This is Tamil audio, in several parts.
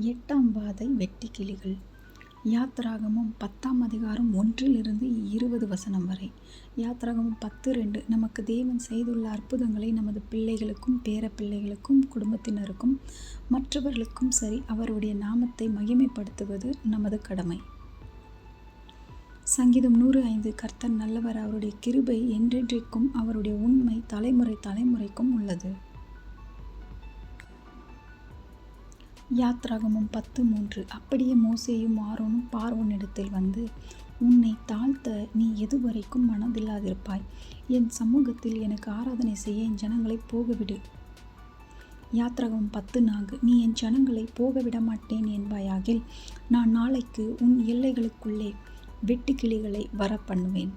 எட்டாம் பாதை வெட்டி கிளிகள். யாத்ராகமும் பத்தாம் அதிகாரம் ஒன்றிலிருந்து இருபது வசனம் வரை. யாத்ராகமும் பத்து ரெண்டு. நமக்கு தேவன் செய்துள்ள அற்புதங்களை நமது பிள்ளைகளுக்கும் பேர பிள்ளைகளுக்கும் குடும்பத்தினருக்கும் மற்றவர்களுக்கும் சரி அவருடைய நாமத்தை மகிமைப்படுத்துவது நமது கடமை. சங்கீதம் நூறு ஐந்து. கர்த்தர் நல்லவர் அவருடைய கிருபை என்றென்றைக்கும் அவருடைய உண்மை தலைமுறை தலைமுறைக்கும் உள்ளது. யாத்ராகமும் பத்து மூன்று. அப்படியே மோசேயும் ஆரோனும் பார்வோனிடத்தில் வந்து உன்னை தாழ்த்த நீ எதுவரைக்கும் மனதில்லாதிருப்பாய். என் சமூகத்தில் எனக்கு ஆராதனை செய்ய என் ஜனங்களை போகவிடு. யாத்ரகம் பத்து நான்கு. நீ என் ஜனங்களை போகவிட மாட்டேன் என்பாயாகில் நான் நாளைக்கு உன் எல்லைகளுக்குள்ளே வெட்டுக்கிளிகளை வர பண்ணுவேன்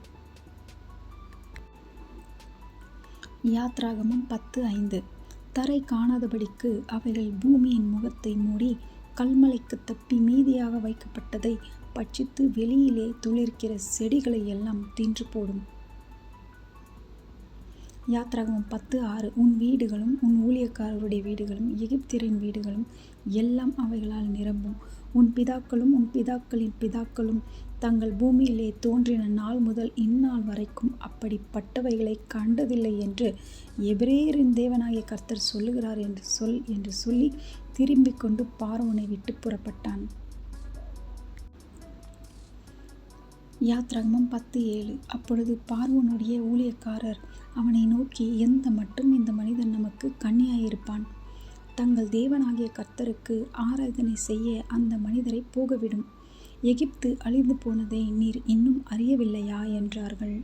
யாத்ராகமும் பத்து ஐந்து. தரை காணாதபடிக்கு அவைகள் பூமியின் முகத்தை மூடி கல்மலைக்கு தப்பி மீதியாக வைக்கப்பட்டதை பட்சித்து வெளியிலே துளிர்க்கிற செடிகளை எல்லாம் தின்று போடும். யாத்ராகமம் பத்து ஆறு. உன் வீடுகளும் உன் ஊழியக்காரருடைய வீடுகளும் எகிப்தியரின் வீடுகளும் எல்லாம் அவைகளால் நிரம்பும். உன் பிதாக்களும் உன் பிதாக்களின் பிதாக்களும் தங்கள் பூமியிலே தோன்றின நாள் முதல் இந்நாள் வரைக்கும் அப்படிப்பட்டவைகளை கண்டதில்லை என்று எபிரேயரின் தேவனாகிய கர்த்தர் சொல்லுகிறார் என்று சொல் என்று சொல்லி திரும்பிக் கொண்டு பார்வனை விட்டு புறப்பட்டான். யாத்ராகமம் பத்து ஏழு. அப்பொழுது பார்வனுடைய ஊழியக்காரர் அவனை நோக்கி எந்த மட்டும் இந்த மனிதன் நமக்கு கண்ணியாயிருப்பான் தங்கள் தேவனாகிய கர்த்தருக்கு ஆராதனை செய்ய அந்த மனிதரை போகவிடும். எகிப்து அழிந்து போனதை நீர் இன்னும் அறியவில்லையா? என்றார்கள்.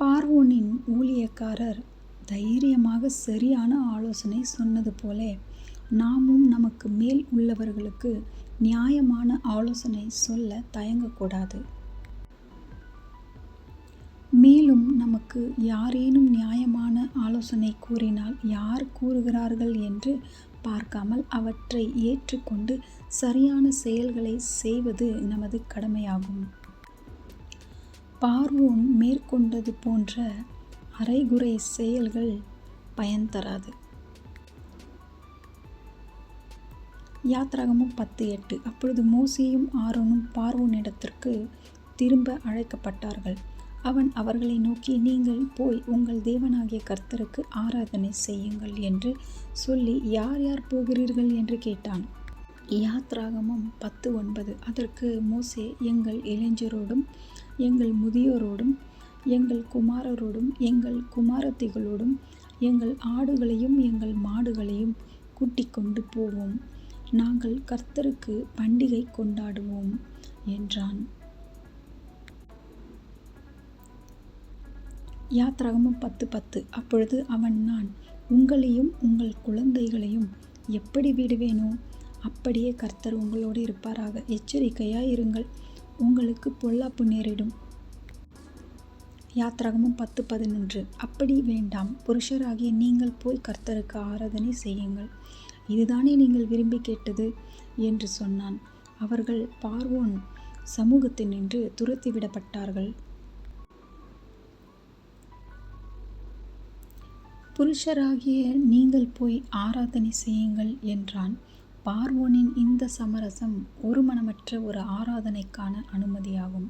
பார்வோனின் ஊழியக்காரர் தைரியமாக சரியான ஆலோசனை சொன்னது போல நாமும் நமக்கு மேல் உள்ளவர்களுக்கு நியாயமான ஆலோசனை சொல்ல தயங்கக்கூடாது. மேலும் நமக்கு யாரேனும் நியாயமான ஆலோசனை கூறினால் யார் கூறுகிறார்கள்? என்று பார்க்காமல் அவற்றை ஏற்றுக்கொண்டு சரியான செயல்களை செய்வது நமது கடமையாகும். பார்வோன் மேற்கொண்டது போன்ற அரைகுறை செயல்கள் பயன் தராது. யாத்ராகமும் பத்து எட்டு. அப்பொழுது மோசியும் ஆரோனும் பார்வோனிடத்திற்கு திரும்ப அழைக்கப்பட்டார்கள். அவன் அவர்களை நோக்கி நீங்கள் போய் உங்கள் தேவனாகிய கர்த்தருக்கு ஆராதனை செய்யுங்கள் என்று சொல்லி யார் யார் போகிறீர்கள்? என்று கேட்டான். யாத்ராகமம் பத்து ஒன்பது. அதற்கு மோசே எங்கள் இளைஞரோடும் எங்கள் முதியோரோடும் எங்கள் குமாரரோடும் எங்கள் குமாரத்திகளோடும் எங்கள் ஆடுகளையும் எங்கள் மாடுகளையும் கூட்டிக் கொண்டு போவோம். நாங்கள் கர்த்தருக்கு பண்டிகை கொண்டாடுவோம் என்றான். யாத்ராகமும் பத்து பத்து. அப்பொழுது அவன் நான் உங்களையும் உங்கள் குழந்தைகளையும் எப்படி விடுவேனோ அப்படியே கர்த்தர் உங்களோடு இருப்பாராக. எச்சரிக்கையாக இருங்கள் உங்களுக்கு பொல்லாப்பு நேரிடும். யாத்ராகமும் பத்து பதினொன்று. அப்படி வேண்டாம் புருஷராகிய நீங்கள் போய் கர்த்தருக்கு ஆராதனை செய்யுங்கள். இதுதானே நீங்கள் விரும்பி கேட்டது? என்று சொன்னான். அவர்கள் பார்வோன் சமூகத்தினின்று துரத்தி விடப்பட்டார்கள் புருஷராகிய நீங்கள் போய் ஆராதனை செய்யுங்கள் என்றான். பார்வோனின் இந்த சமரசம் ஒரு மனமற்ற ஒரு ஆராதனைக்கான அனுமதியாகும்.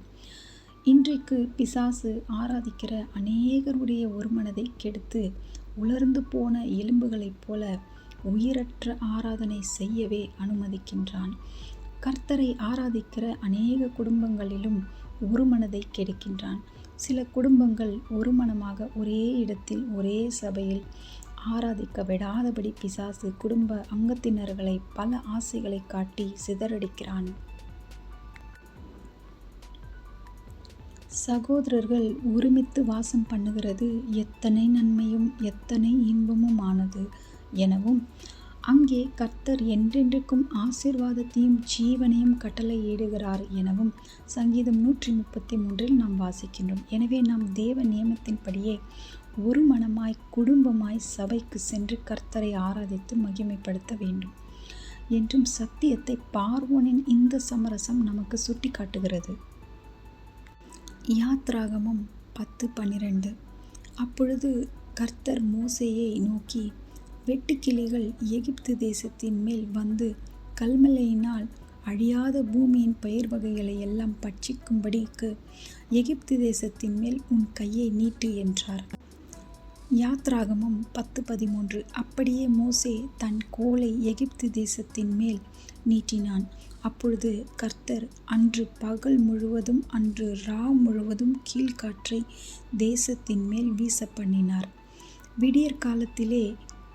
இன்றைக்கு பிசாசு ஆராதிக்கிற அநேகருடைய ஒரு மனதை கெடுத்து உலர்ந்து போன எலும்புகளைப் போல உயிரற்ற ஆராதனை செய்யவே அனுமதிக்கின்றான். கர்த்தரை ஆராதிக்கிற அநேக குடும்பங்களிலும் ஒரு மனதை கெடுக்கின்றான். சில குடும்பங்கள் ஒரு மனமாக ஒரே இடத்தில் ஒரே சபையில் ஆராதிக்க விடாதபடி பிசாசு குடும்ப அங்கத்தினர்களை பல ஆசைகளை காட்டி சிதறடிக்கிறான். சகோதரர்கள் ஒருமித்து வாசம் பண்ணுகிறது எத்தனை நன்மையும் எத்தனை இன்பமும் ஆனது எனவும் அங்கே கர்த்தர் என்றென்றைக்கும் ஆசீர்வாதத்தையும் ஜீவனையும் கட்டளை ஏடுகிறார் எனவும் சங்கீதம் நூற்றி முப்பத்தி மூன்றில் நாம் வாசிக்கின்றோம். எனவே நாம் தேவ நியமத்தின்படியே ஒரு மனமாய் குடும்பமாய் சபைக்கு சென்று கர்த்தரை ஆராதித்து மகிமைப்படுத்த வேண்டும் என்றும் சத்தியத்தை பார்வோனின் இந்த சமரசம் நமக்கு சுட்டி காட்டுகிறது யாத்ராகமம் பத்து பன்னிரண்டு. அப்பொழுது கர்த்தர் மோசையை நோக்கி வெட்டுக்கிளிகள் எகிப்து தேசத்தின் மேல் வந்து கல்மலையினால் அழியாத பூமியின் பயிர் வகைகளை எல்லாம் பட்சிக்கும்படிக்கு எகிப்து தேசத்தின் மேல் உன் கையை நீட்டு என்றார். யாத்ராகமம் பத்து பதிமூன்று. அப்படியே மோசே தன் கோலை எகிப்து தேசத்தின் மேல் நீட்டினான். அப்பொழுது கர்த்தர் அன்று பகல் முழுவதும் அன்று ரா முழுவதும் கீழ்காற்றை தேசத்தின் மேல் வீச பண்ணினார் விடியற் காலத்திலே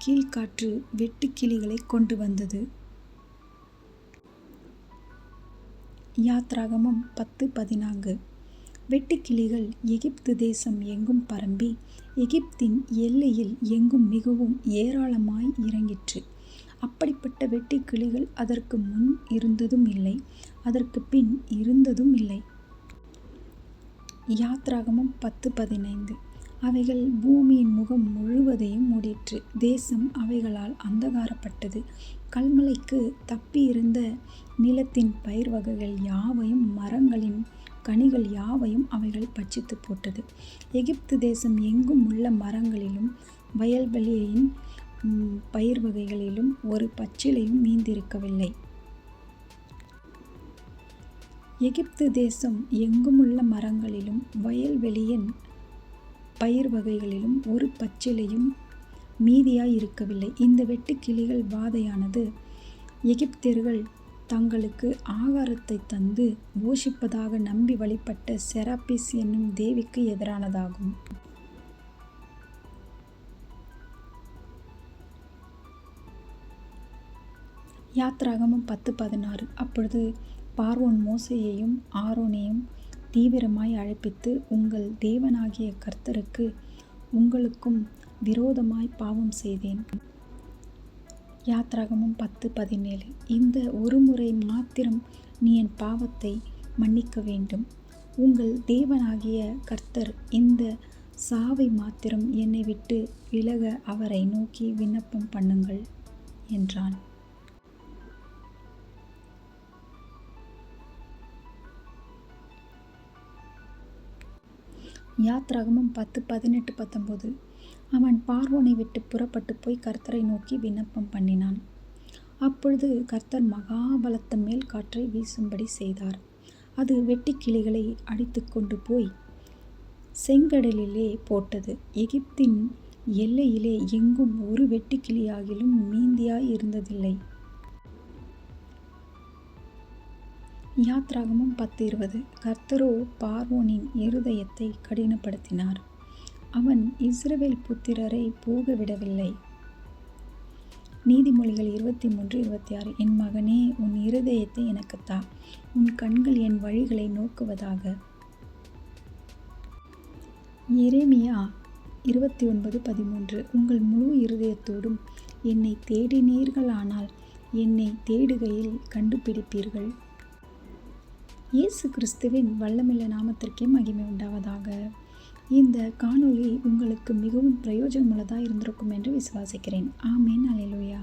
கீழ்காற்று வெட்டுக்கிளிகளை கொண்டு வந்தது. யாத்ராகமம் பத்து பதினான்கு. வெட்டுக்கிளிகள் எகிப்து தேசம் எங்கும் பரம்பி எகிப்தின் எல்லையில் எங்கும் மிகவும் ஏராளமாய் இறங்கிற்று. அப்படிப்பட்ட வெட்டுக்கிளிகள் அதற்கு முன் இருந்ததும் இல்லை அதற்கு பின் இருந்ததும் இல்லை. யாத்ராகமம் பத்து பதினைந்து. அவைகள் பூமியின் முகம் முழுவதையும் மூடிற்று. தேசம் அவைகளால் அந்தகாரப்பட்டது. கல்மலைக்கு தப்பியிருந்த நிலத்தின் பயிர் வகைகள் யாவையும் மரங்களின் கனிகள் யாவையும் அவைகள் பட்சித்து போட்டது. எகிப்து தேசம் எங்கும் உள்ள மரங்களிலும் வயல்வெளியின் பயிர் வகைகளிலும் ஒரு பச்சிலையும் மீந்திருக்கவில்லை எகிப்து தேசம் எங்குமுள்ள மரங்களிலும் வயல்வெளியின் பயிர் வகைகளிலும் ஒரு பச்சிலையும் மீதியாய் இருக்கவில்லை. இந்த வெட்டுக்கிளிகள் வாதையானது. எகிப்தியர்கள் தங்களுக்கு ஆகாரத்தை தந்து போஷிப்பதாக நம்பி வழிபட்ட செராபிஸ் என்னும் தேவிக்கு எதிரானதாகும். யாத்ராகமும் பத்து பதினாறு. அப்பொழுது பார்வோன் மோசையையும் ஆரோனையும் தீவிரமாய் அழைப்பித்து உங்கள் தேவனாகிய கர்த்தருக்கு உங்களுக்கும் விரோதமாய் பாவம் செய்தேன். யாத்ராகமும் பத்து பதினேழு. இந்த ஒரு முறை மாத்திரம் நீ என் பாவத்தை மன்னிக்க வேண்டும். உங்கள் தேவனாகிய கர்த்தர் இந்த சாவை மாத்திரம் என்னை விட்டு விலக அவரை நோக்கி விண்ணப்பம் பண்ணுங்கள் என்றான். யாத்ராகமும் பத்து பதினெட்டு பத்தொம்போது அவன் பார்வோனை விட்டு புறப்பட்டு போய் கர்த்தரை நோக்கி விண்ணப்பம் பண்ணினான். அப்பொழுது கர்த்தர் மகாபலத்த மேல் காற்றை வீசும்படி செய்தார். அது வெட்டி கிளிகளை அடித்து கொண்டு போய் செங்கடலிலே போட்டது. எகிப்தின் எல்லையிலே எங்கும் ஒரு வெட்டுக்கிளியாகிலும் மீந்தியாய் இருந்ததில்லை. யாத்ராகமும் பத்து இருபது. கர்த்தரோ பார்வோனின் இருதயத்தை கடினப்படுத்தினார். அவன் இஸ்ரவேல் புத்திரரை போக விடவில்லை நீதிமொழிகள் இருபத்தி மூன்று இருபத்தி ஆறு. என் மகனே உன் இருதயத்தை எனக்கு தா. உன் கண்கள் என் வழிகளை நோக்குவதாக. எரேமியா இருபத்தி ஒன்பது பதிமூன்று. உங்கள் முழு இருதயத்தோடும் என்னை தேடினீர்களானால் என்னை தேடுகையில் கண்டுபிடிப்பீர்கள். இயேசு கிறிஸ்துவின் வல்லமில்ல நாமத்திற்கே மகிமை உண்டாவதாக. இந்த காணொளி உங்களுக்கு மிகவும் பிரயோஜனமுள்ளதாக இருந்திருக்கும் என்று விசுவாசிக்கிறேன். ஆமேன். அலையிலுயா